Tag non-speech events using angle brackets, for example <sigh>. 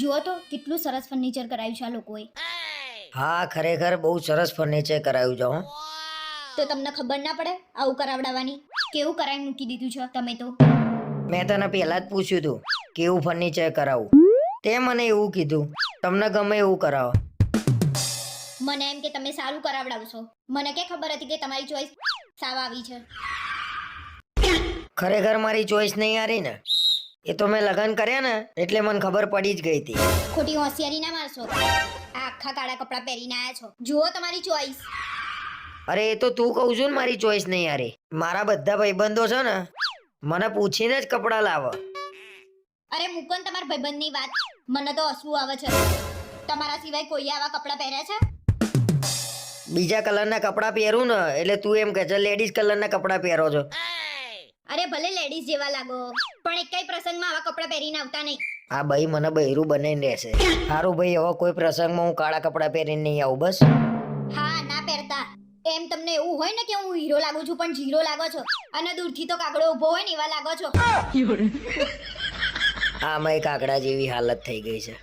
જુઓ તો કેટલું સરસ ફર્નિચર કરાયું છે આ લોકોએ. હા ખરેખર બહુ સરસ ફર્નિચર કરાયું છે હો. તો તમને ખબર ના પડે આવું કરાવડાવવાની? કેવું કરાવી મૂકી દીધું છે તમે તો? મેં તને પહેલા જ પૂછ્યું હતું કેવું ફર્નિચર કરાવું? તે મને એવું કીધું તમને ગમે એવું કરાવો. મને એમ કે તમે સારું કરાવડાવશો. મને કે ખબર હતી કે તમારી ચોઈસ સાવ આવી છે. ખરેખર મારી ચોઈસ નહીં હારી ને? એ તો મેં લગ્ન કર્યા ને એટલે મને ખબર પડી જ ગઈ હતી. ખોટી હોશિયારી ના મારશો. આ આખા કાળા કપડાં પહેરીને આયા છો. જુઓ તમારી ચોઈસ અરે એ તો તું કહું છું ને મારી ચોઈસ નહીં હારી. મારા બધા ભાઈબંધો છે ને મને પૂછીને જ કપડાં લાવો. અરે મૂકો ને તમારા ભાઈબંધની વાત. મને તો હસવું આવે છે. તમારા સિવાય કોઈ આવા કપડાં પહેર્યા છે? બીજા કલરના કપડાં પહેરું ને એટલે તું એમ કહે છે લેડીઝ કલરના કપડાં પહેરો છો. અરે ભલે લેડીઝ જેવા લાગો પણ એક કઈ પ્રસંગમાં આવા કપડાં પહેરીને આવતા નહીં. આ ભાઈ મને બૈરું બનાવીને રહેશે સારું ભાઈ હવે કોઈ પ્રસંગમાં હું કાળા કપડાં પહેરીને નહીં આવું બસ. હા ના પહેરતા. એમ તમને એવું હોય ને કે હું હીરો લાગુ છું પણ જીરો લાગો છો. અને દૂરથી તો કાગડો ઊભો હોય ને એવા લાગો છો. <laughs> આમાં એક કાગડા જેવી હાલત થઈ ગઈ છે.